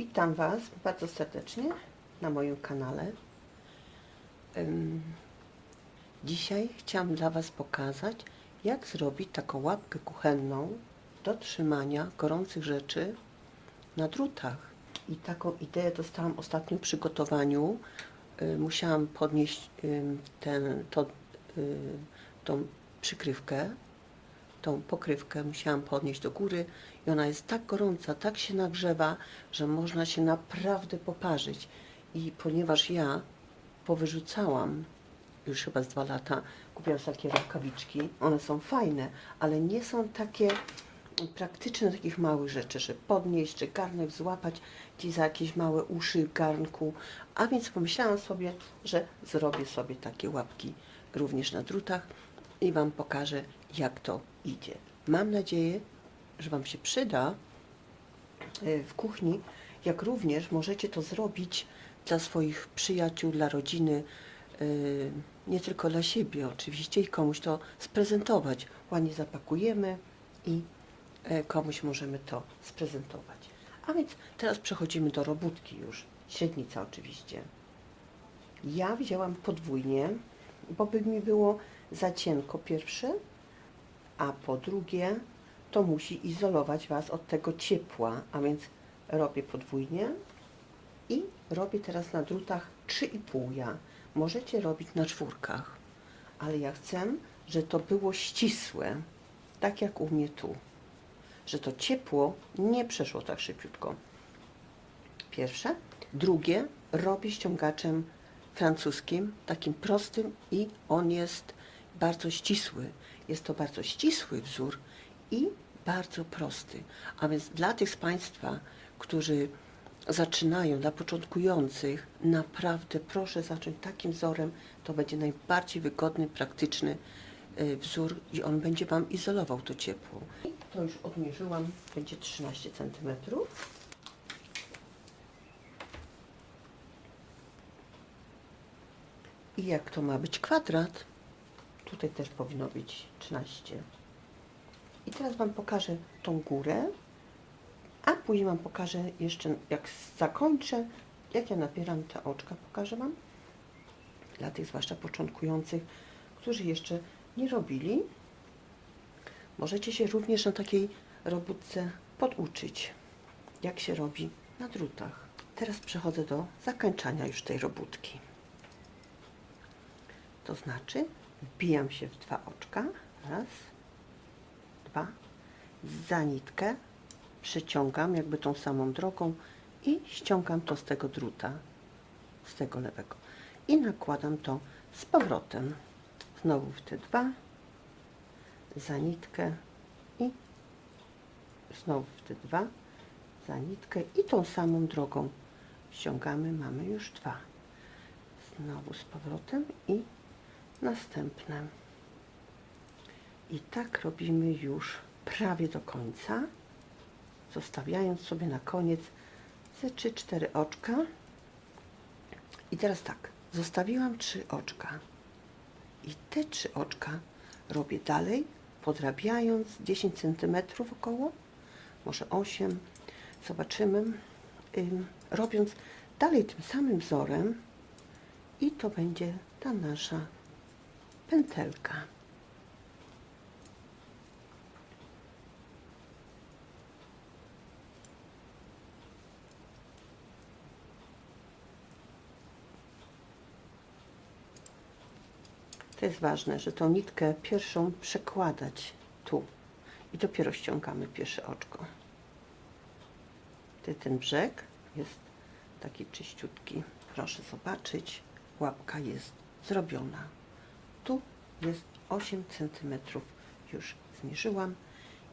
Witam Was bardzo serdecznie na moim kanale. Dzisiaj chciałam dla Was pokazać, jak zrobić taką łapkę kuchenną do trzymania gorących rzeczy na drutach. I taką ideę dostałam ostatnio w przygotowaniu. Y, Musiałam podnieść ten, to, y, tą przykrywkę tą pokrywkę musiałam podnieść do góry i ona jest tak gorąca, tak się nagrzewa, że można się naprawdę poparzyć. I ponieważ ja powyrzucałam już chyba z dwa lata, kupiłam takie rękawiczki, one są fajne, ale nie są takie praktyczne takich małych rzeczy, że podnieść, czy garnek złapać ci za jakieś małe uszy garnku. A więc pomyślałam sobie, że zrobię sobie takie łapki również na drutach i Wam pokażę, jak to idzie. Mam nadzieję, że Wam się przyda e, w kuchni, jak również możecie to zrobić dla swoich przyjaciół, dla rodziny, e, nie tylko dla siebie oczywiście i komuś to sprezentować. Ładnie zapakujemy i e, komuś możemy to sprezentować. A więc teraz przechodzimy do robótki już. Średnica oczywiście. Ja wzięłam podwójnie, bo by mi było za cienko pierwsze, a po drugie to musi izolować Was od tego ciepła, a więc robię podwójnie i robię teraz na drutach 3,5 ja. Możecie robić na czwórkach, ale ja chcę, że to było ścisłe, tak jak u mnie tu, że to ciepło nie przeszło tak szybciutko. Pierwsze. Drugie robię ściągaczem francuskim, takim prostym i on jest bardzo ścisły. Jest to bardzo ścisły wzór i bardzo prosty. A więc dla tych z Państwa, którzy zaczynają, dla początkujących, naprawdę proszę zacząć takim wzorem. To będzie najbardziej wygodny, praktyczny y, wzór i on będzie Wam izolował to ciepło. To już odmierzyłam, będzie 13 cm. I jak to ma być kwadrat, tutaj też powinno być 13. I teraz Wam pokażę tą górę, a później Wam pokażę jeszcze, jak zakończę, jak ja napieram te oczka, pokażę Wam. Dla tych zwłaszcza początkujących, którzy jeszcze nie robili. Możecie się również na takiej robótce poduczyć, jak się robi na drutach. Teraz przechodzę do zakończania już tej robótki. To znaczy wbijam się w dwa oczka. Raz, dwa. Za nitkę przeciągam jakby tą samą drogą i ściągam to z tego druta, z tego lewego. I nakładam to z powrotem. Znowu w te dwa. Za nitkę i znowu w te dwa. Za nitkę i tą samą drogą ściągamy. Mamy już dwa. Znowu z powrotem i następne. I tak robimy już prawie do końca, zostawiając sobie na koniec ze 3-4 oczka. I teraz tak, zostawiłam 3 oczka. I te 3 oczka robię dalej, podrabiając 10 cm około, może 8. Zobaczymy. Ym, robiąc dalej tym samym wzorem i to będzie ta nasza pętelka. To jest ważne, że tą nitkę pierwszą przekładać tu i dopiero ściągamy pierwsze oczko. Ty ten brzeg jest taki czyściutki. Proszę zobaczyć, łapka jest zrobiona. Tu jest 8 cm już zmierzyłam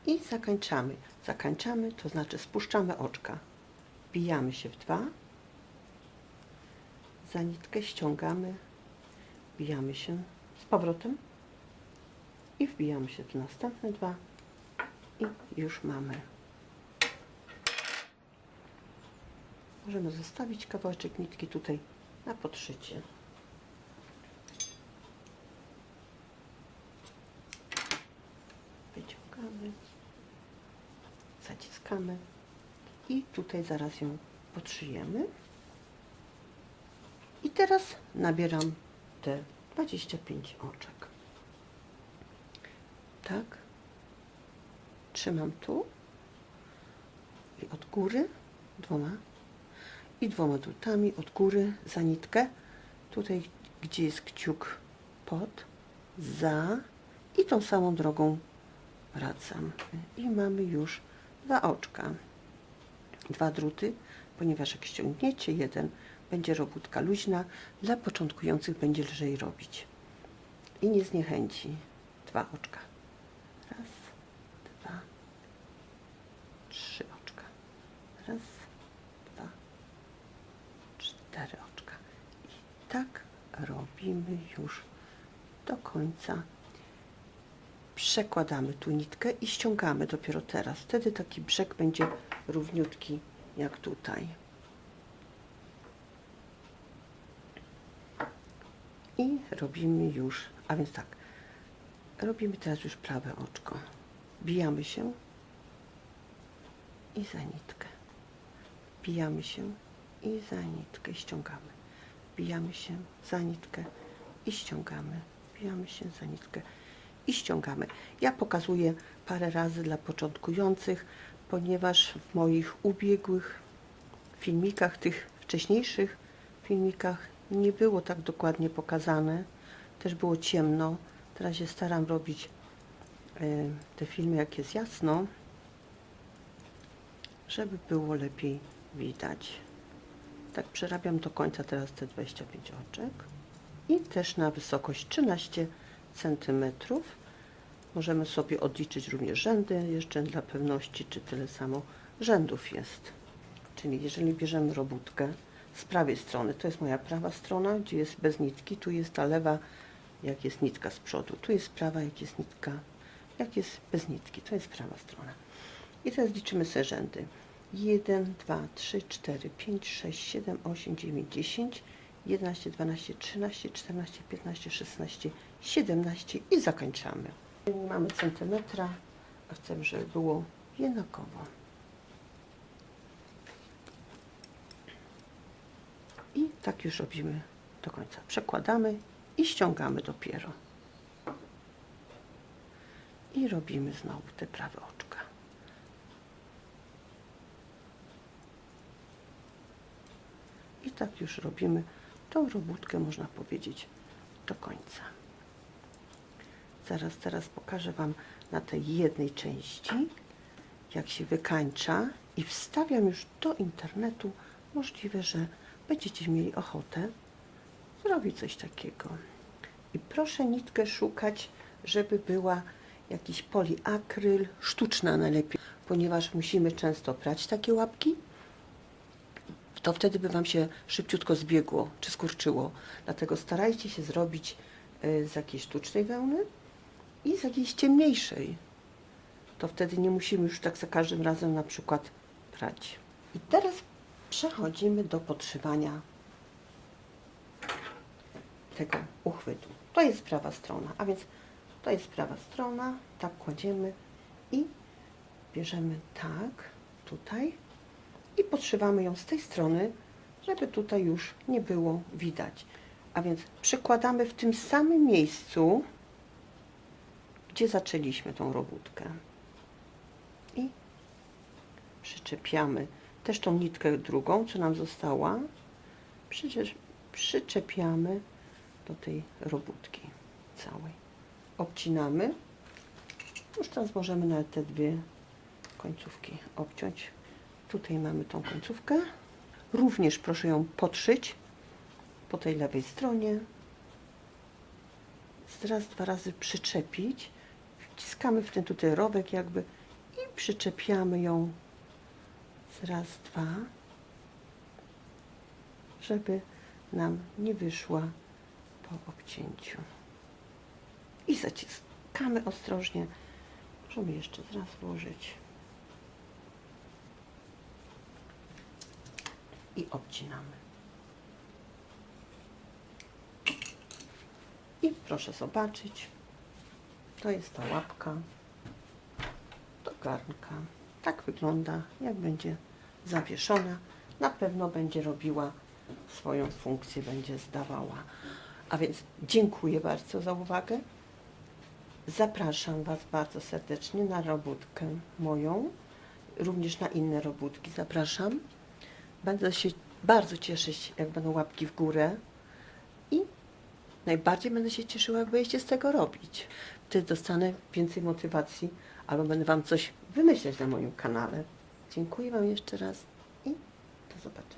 i zakończamy. Zakończamy, to znaczy spuszczamy oczka. Wbijamy się w dwa. Za nitkę ściągamy, wbijamy się z powrotem i wbijamy się w następne dwa i już mamy. Możemy zostawić kawałeczek nitki tutaj na podszycie. Zaciskamy i tutaj zaraz ją podszyjemy. I teraz nabieram te 25 oczek. Tak. Trzymam tu i od góry dwoma i dwoma drutami od góry za nitkę. Tutaj, gdzie jest kciuk pod, za i tą samą drogą wracam. I mamy już dwa oczka. Dwa druty, ponieważ jak ściągniecie jeden, będzie robótka luźna. Dla początkujących będzie lżej robić. I nie zniechęci. Dwa oczka. Raz, dwa, trzy oczka. Raz, dwa, cztery oczka. I tak robimy już do końca. Przekładamy tu nitkę i ściągamy dopiero teraz. Wtedy taki brzeg będzie równiutki jak tutaj. I robimy już, a więc tak, robimy teraz już prawe oczko. Bijamy się i za nitkę. Bijamy się i za nitkę ściągamy. Bijamy się za nitkę i ściągamy. Bijamy się za nitkę i ściągamy. Ja pokazuję parę razy dla początkujących, ponieważ w moich ubiegłych filmikach, tych wcześniejszych filmikach nie było tak dokładnie pokazane. Też było ciemno. Teraz się staram robić e, te filmy, jak jest jasno, żeby było lepiej widać. Tak przerabiam do końca teraz te 25 oczek i też na wysokość 13 centymetrów. Możemy sobie odliczyć również rzędy, jeszcze dla pewności, czy tyle samo rzędów jest. Czyli jeżeli bierzemy robótkę z prawej strony, to jest moja prawa strona, gdzie jest bez nitki, tu jest ta lewa, jak jest nitka z przodu, tu jest prawa, jak jest nitka, jak jest bez nitki, to jest prawa strona. I teraz liczymy sobie rzędy. 1, 2, 3, 4, 5, 6, 7, 8, 9, 10, 11, 12, 13, 14, 15, 16, 17 i zakończamy. Mamy centymetra, a chcemy, żeby było jednakowo. I tak już robimy do końca. Przekładamy i ściągamy dopiero. I robimy znowu te prawe oczka. I tak już robimy tą robótkę, można powiedzieć, do końca. Zaraz, teraz pokażę Wam na tej jednej części, jak się wykańcza i wstawiam już do internetu. Możliwe, że będziecie mieli ochotę zrobić coś takiego. I proszę nitkę szukać, żeby była jakiś poliakryl, sztuczna najlepiej, ponieważ musimy często prać takie łapki, to wtedy by Wam się szybciutko zbiegło czy skurczyło. Dlatego starajcie się zrobić y, z jakiejś sztucznej wełny i z jakiejś ciemniejszej. To wtedy nie musimy już tak za każdym razem na przykład prać. I teraz przechodzimy do podszywania tego uchwytu. To jest prawa strona, a więc to jest prawa strona, tak kładziemy i bierzemy tak, tutaj i podszywamy ją z tej strony, żeby tutaj już nie było widać. A więc przykładamy w tym samym miejscu, gdzie zaczęliśmy tą robótkę. I przyczepiamy też tą nitkę drugą, co nam została, przecież przyczepiamy do tej robótki całej. Obcinamy. Już teraz możemy nawet te dwie końcówki obciąć. Tutaj mamy tą końcówkę. Również proszę ją podszyć po tej lewej stronie. Raz, dwa razy przyczepić. Wciskamy w ten tutaj rowek jakby i przyczepiamy ją raz, dwa, żeby nam nie wyszła po obcięciu. I zaciskamy ostrożnie. Możemy jeszcze raz włożyć. I obcinamy. I proszę zobaczyć, to jest ta łapka do garnka. Tak wygląda, jak będzie zawieszona. na pewno będzie robiła swoją funkcję, będzie zdawała. A więc dziękuję bardzo za uwagę. Zapraszam Was bardzo serdecznie na robótkę moją, również na inne robótki zapraszam. Będę się bardzo cieszyć, jak będą łapki w górę i najbardziej będę się cieszyła, jak będziecie z tego robić. Wtedy dostanę więcej motywacji albo będę Wam coś wymyśleć na moim kanale. Dziękuję Wam jeszcze raz i do zobaczenia.